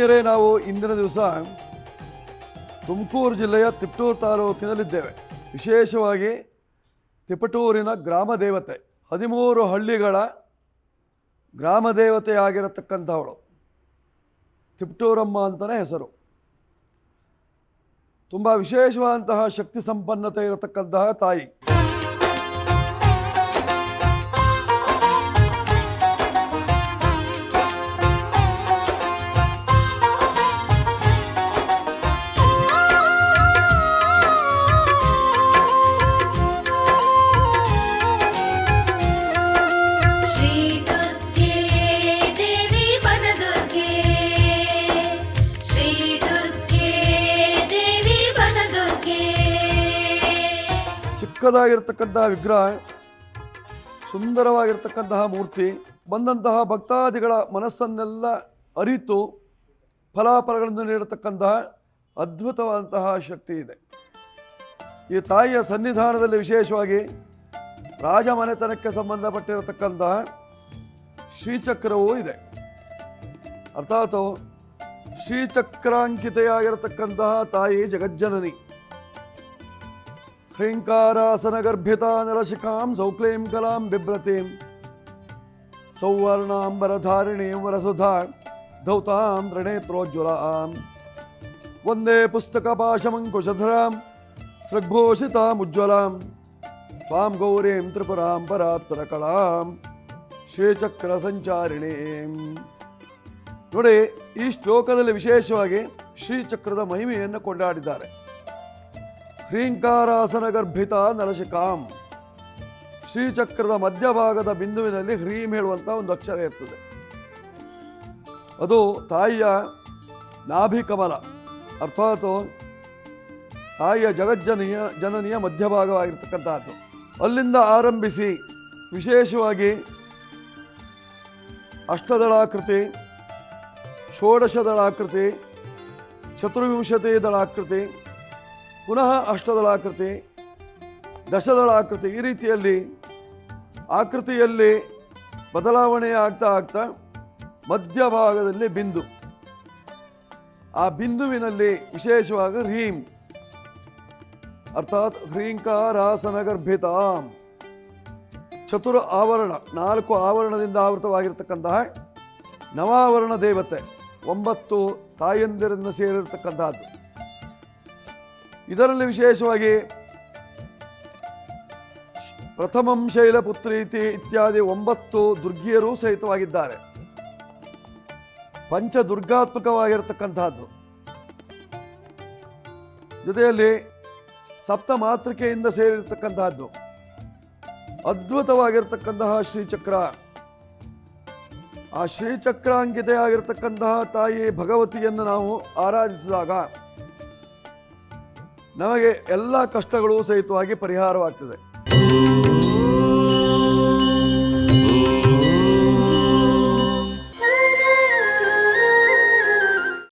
ವೀಕ್ಷಕರೇ ನಾವು ಇಂದಿನ ದಿವಸ ತುಮಕೂರು ಜಿಲ್ಲೆಯ ತಿಪ್ಟೂರು ತಾಲೂಕಿನಲ್ಲಿದ್ದೇವೆ. ವಿಶೇಷವಾಗಿ ತಿಪಟೂರಿನ ಗ್ರಾಮ ದೇವತೆ, ಹದಿಮೂರು ಹಳ್ಳಿಗಳ ಗ್ರಾಮ ದೇವತೆ ಆಗಿರತಕ್ಕಂಥವಳು. ತಿಪ್ಟೂರಮ್ಮ ಅಂತಲೇ ಹೆಸರು. ತುಂಬ ವಿಶೇಷವಾದಂತಹ ಶಕ್ತಿ ಸಂಪನ್ನತೆ ಇರತಕ್ಕಂತಹ ತಾಯಿ. ಚಿಕ್ಕದಾಗಿರ್ತಕ್ಕಂತಹ ವಿಗ್ರಹ, ಸುಂದರವಾಗಿರ್ತಕ್ಕಂತಹ ಮೂರ್ತಿ, ಬಂದಂತಹ ಭಕ್ತಾದಿಗಳ ಮನಸ್ಸನ್ನೆಲ್ಲ ಅರಿತು ಫಲಾಫಲಗಳನ್ನು ನೀಡತಕ್ಕಂತಹ ಅದ್ಭುತವಾದಂತಹ ಶಕ್ತಿ ಇದೆ. ಈ ತಾಯಿಯ ಸನ್ನಿಧಾನದಲ್ಲಿ ವಿಶೇಷವಾಗಿ ರಾಜಮನೆತನಕ್ಕೆ ಸಂಬಂಧಪಟ್ಟಿರತಕ್ಕಂತಹ ಶ್ರೀಚಕ್ರವೂ ಇದೆ. ಅರ್ಥಾತ್ ಶ್ರೀಚಕ್ರಾಂಕಿತೆಯಾಗಿರತಕ್ಕಂತಹ ತಾಯಿ ಜಗಜ್ಜನನಿ. ಹ್ರೀಂಕಾರಾಸನಗರ್ಭಿತಾ ನರಶಿಖಾಂ ಸೌಕ್ಲೀಂ ಕಲಾಂ ಬಿಭ್ರತೀಂ ಸೌವರ್ಣಾಂಬರಧಾರಿಣೀಂ ವರಸುಧಾ ಧೌತಾಂ ತ್ರಿನೇತ್ರೋಜ್ವಲಾಂ ವಂದೇ ಪುಸ್ತಕಪಾಶಮಂಕುಶಧರಾಂ ಸೃಗ್ಭೂಷಿತಾಮುಜ್ವಲಾಂ ಸ್ವಾಂ ಗೌರೀಂ ತ್ರಿಪುರಾಂ ಪರಾತ್ಪರಕಳಾಂ ಶ್ರೀಚಕ್ರ ಸಂಚಾರಿಣೀಂ ನೋಡಿ, ಈ ಶ್ಲೋಕದಲ್ಲಿ ವಿಶೇಷವಾಗಿ ಶ್ರೀಚಕ್ರದ ಮಹಿಮೆಯನ್ನು ಕೊಂಡಾಡಿದ್ದಾರೆ. ಹ್ರೀಂಕಾರಾಸನ ಗರ್ಭಿತ ನರಶಿಕಾಂ. ಶ್ರೀಚಕ್ರದ ಮಧ್ಯಭಾಗದ ಬಿಂದುವಿನಲ್ಲಿ ಹ್ರೀಂ ಹೇಳುವಂಥ ಒಂದು ಅಕ್ಷರ ಇರ್ತದೆ. ಅದು ತಾಯಿಯ ನಾಭಿಕಮಲ ಅರ್ಥಾತ್ ತಾಯಿಯ ಜಗಜ್ಜನಿಯ ಜನನಿಯ ಮಧ್ಯಭಾಗವಾಗಿರ್ತಕ್ಕಂಥದ್ದು ಅಲ್ಲಿಂದ ಆರಂಭಿಸಿ ವಿಶೇಷವಾಗಿ ಅಷ್ಟದಳಾಕೃತಿ, ಷೋಡಶದಳಾಕೃತಿ, ಚತುರ್ವಿಂಶತಿ ದಳಾಕೃತಿ ಪುನಃ ಅಷ್ಟದಳಾಕೃತಿ ದಶದಳಾಕೃತಿ ಈ ರೀತಿಯಲ್ಲಿ ಆಕೃತಿಯಲ್ಲಿ ಬದಲಾವಣೆ ಆಗ್ತಾ ಆಗ್ತಾ ಮಧ್ಯಭಾಗದಲ್ಲಿ ಬಿಂದು. ಆ ಬಿಂದುವಿನಲ್ಲಿ ವಿಶೇಷವಾಗಿ ಹ್ರೀಂ. ಅರ್ಥಾತ್ ಹ್ರೀಂಕಾರಾಸನಗರ್ಭಿತಾಂ. ಚತುರ ಆವರಣ, ನಾಲ್ಕು ಆವರಣದಿಂದ ಆವೃತವಾಗಿರ್ತಕ್ಕಂತಹ ನವಾವರಣ ದೇವತೆ, ಒಂಬತ್ತು ತಾಯಂದಿರನ್ನು ಸೇರಿರ್ತಕ್ಕಂತಹದ್ದು. ಇದರಲ್ಲಿ ವಿಶೇಷವಾಗಿ ಪ್ರಥಮಂ ಶೈಲಪುತ್ರೀತಿ ಇತ್ಯಾದಿ ಒಂಬತ್ತು ದುರ್ಗಿಯರೂ ಸಹಿತವಾಗಿದ್ದಾರೆ. ಪಂಚ ದುರ್ಗಾತ್ಮಕವಾಗಿರತಕ್ಕಂತಹದ್ದು ಜೊತೆಯಲ್ಲಿ ಸಪ್ತ ಮಾತೃಕೆಯಿಂದ ಸೇರಿರ್ತಕ್ಕಂತಹದ್ದು ಅದ್ಭುತವಾಗಿರತಕ್ಕಂತಹ ಶ್ರೀಚಕ್ರ. ಆ ಶ್ರೀಚಕ್ರಾಂಕಿತೆ ಆಗಿರ್ತಕ್ಕಂತಹ ತಾಯಿ ಭಗವತಿಯನ್ನು ನಾವು ಆರಾಧಿಸಿದಾಗ ನಮಗೆ ಎಲ್ಲ ಕಷ್ಟಗಳು ಸಹಿತವಾಗಿ ಪರಿಹಾರವಾಗ್ತದೆ.